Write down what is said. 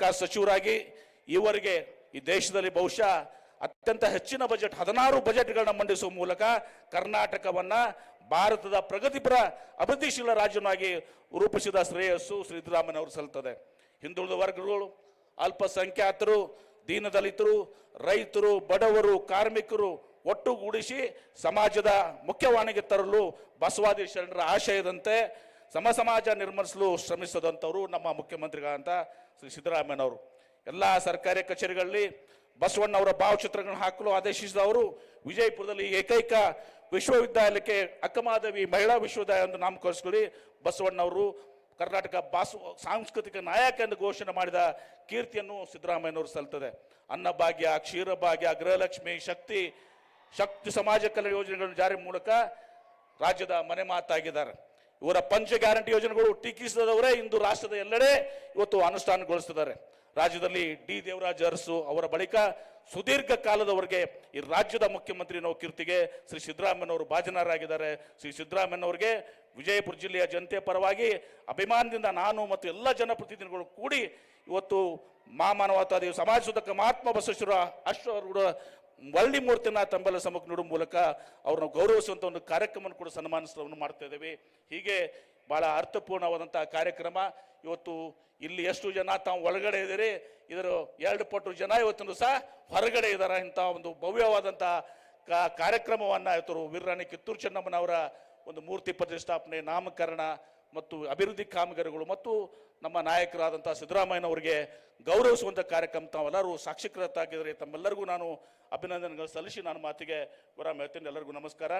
ಹಣಕಾಸು ಸಚಿವರಾಗಿ ಈವರೆಗೆ ಈ ದೇಶದಲ್ಲಿ ಬಹುಶಃ ಅತ್ಯಂತ ಹೆಚ್ಚಿನ ಬಜೆಟ್, ಹದಿನಾರು ಬಜೆಟ್ಗಳನ್ನ ಮಂಡಿಸುವ ಮೂಲಕ ಕರ್ನಾಟಕವನ್ನ ಭಾರತದ ಪ್ರಗತಿಪರ ಅಭಿವೃದ್ಧಿಶೀಲ ರಾಜ್ಯನಾಗಿ ರೂಪಿಸಿದ ಶ್ರೇಯಸ್ಸು ಸಿದ್ದರಾಮಯ್ಯನವರು ಸಲ್ತದೆ ಹಿಂದುಳಿದ ವರ್ಗಗಳು, ಅಲ್ಪಸಂಖ್ಯಾತರು, ದೀನದಲಿತರು, ರೈತರು, ಬಡವರು, ಕಾರ್ಮಿಕರು ಒಟ್ಟುಗೂಡಿಸಿ ಸಮಾಜದ ಮುಖ್ಯವಾಣಿಗೆ ತರಲು ಬಸವಾದಿ ಶರಣರ ಆಶಯದಂತೆ ಸಮ ಸಮಾಜ ನಿರ್ಮಿಸಲು ಶ್ರಮಿಸಿದಂಥವರು ನಮ್ಮ ಮುಖ್ಯಮಂತ್ರಿಗಳಂತ ಶ್ರೀ ಸಿದ್ದರಾಮಯ್ಯನವರು. ಎಲ್ಲ ಸರ್ಕಾರಿ ಕಚೇರಿಗಳಲ್ಲಿ ಬಸವಣ್ಣವರ ಭಾವಚಿತ್ರಗಳನ್ನು ಹಾಕಲು ಆದೇಶಿಸಿದವರು ವಿಜಯಪುರದಲ್ಲಿ ಏಕೈಕ ವಿಶ್ವವಿದ್ಯಾಲಯಕ್ಕೆ ಅಕ್ಕಮಾದವಿ ಮಹಿಳಾ ವಿಶ್ವವಿದ್ಯಾಲಯ ಎಂದು ನಾಮಕರಿಸಿಕೊಳ್ಳಿ. ಬಸವಣ್ಣವರು ಕರ್ನಾಟಕ ಬಾಸು ಸಾಂಸ್ಕೃತಿಕ ನಾಯಕ ಎಂದು ಘೋಷಣೆ ಮಾಡಿದ ಕೀರ್ತಿಯನ್ನು ಸಿದ್ದರಾಮಯ್ಯನವರು ಸಲ್ತದೆ ಅನ್ನಭಾಗ್ಯ, ಕ್ಷೀರಭಾಗ್ಯ, ಗೃಹಲಕ್ಷ್ಮಿ, ಶಕ್ತಿ ಶಕ್ತಿ ಸಮಾಜ ಕಲ್ಯಾಣ ಯೋಜನೆಗಳನ್ನು ಜಾರಿ ಮೂಲಕ ರಾಜ್ಯದ ಮನೆ ಮಾತಾಗಿದ್ದಾರೆ. ಇವರ ಪಂಚ ಗ್ಯಾರಂಟಿ ಯೋಜನೆಗಳು ಟೀಕಿಸಿದವರೇ ಇಂದು ರಾಷ್ಟ್ರದ ಎಲ್ಲೆಡೆ ಇವತ್ತು ಅನುಷ್ಠಾನಗೊಳಿಸುತ್ತಿದ್ದಾರೆ ರಾಜ್ಯದಲ್ಲಿ ಡಿ ದೇವರಾಜ್ ಅರಸು ಅವರ ಬಳಿಕ ಸುದೀರ್ಘ ಕಾಲದವರೆಗೆ ಈ ರಾಜ್ಯದ ಮುಖ್ಯಮಂತ್ರಿ ಅನ್ನೋ ಕೀರ್ತಿಗೆ ಶ್ರೀ ಸಿದ್ದರಾಮಯ್ಯನವರು ಭಾಜನರಾಗಿದ್ದಾರೆ. ಶ್ರೀ ಸಿದ್ದರಾಮಯ್ಯನವರಿಗೆ ವಿಜಯಪುರ ಜಿಲ್ಲೆಯ ಜನತೆ ಪರವಾಗಿ ಅಭಿಮಾನದಿಂದ ನಾನು ಮತ್ತು ಎಲ್ಲ ಜನಪ್ರತಿನಿಧಿಗಳು ಕೂಡಿ ಇವತ್ತು ಮಾಮಾನವತಾದಿ ಸಮಾಜ ಸುಧಕ ಮಹಾತ್ಮ ಬಸವೇಶ್ವರ ಅಶ್ವರ ವಳ್ಳಿ ಮೂರ್ತಿನ ತಂಬಲ ಸಮಕ್ಕೆ ನೋಡುವ ಮೂಲಕ ಅವ್ರನ್ನ ಗೌರವಿಸುವಂಥ ಒಂದು ಕಾರ್ಯಕ್ರಮವನ್ನು ಕೂಡ ಸನ್ಮಾನಿಸುವನ್ನು ಮಾಡ್ತಾ ಇದ್ದೇವೆ. ಹೀಗೆ ಬಹಳ ಅರ್ಥಪೂರ್ಣವಾದಂಥ ಕಾರ್ಯಕ್ರಮ. ಇವತ್ತು ಇಲ್ಲಿ ಎಷ್ಟು ಜನ ತಾವು ಒಳಗಡೆ ಇದ್ದೀರಿ, ಇದರ ಎರಡು ಪಟ್ಟು ಜನ ಇವತ್ತೊಂದು ಸಹ ಹೊರಗಡೆ ಇದ್ದಾರೆ ಇಂಥ ಒಂದು ಭವ್ಯವಾದಂಥ ಕಾರ್ಯಕ್ರಮವನ್ನು ಇವತ್ತು ವೀರರಾಣಿ ಕಿತ್ತೂರು ಚೆನ್ನಮ್ಮನವರ ಒಂದು ಮೂರ್ತಿ ಪ್ರತಿಷ್ಠಾಪನೆ, ನಾಮಕರಣ ಮತ್ತು ಅಭಿವೃದ್ಧಿ ಕಾಮಗಾರಿಗಳು ಮತ್ತು ನಮ್ಮ ನಾಯಕರಾದಂಥ ಸಿದ್ದರಾಮಯ್ಯನವರಿಗೆ ಗೌರವಿಸುವಂಥ ಕಾರ್ಯಕ್ರಮ ತಾವೆಲ್ಲರೂ ಸಾಕ್ಷಿಕೃತಾಗಿದ್ದಾರೆ ತಮ್ಮೆಲ್ಲರಿಗೂ ನಾನು ಅಭಿನಂದನೆಗಳು ಸಲ್ಲಿಸಿ ನಾನು ಮಾತಿಗೆ ವಿರಾಮ ಹೇಳ್ತೀನಿ. ಎಲ್ಲರಿಗೂ ನಮಸ್ಕಾರ.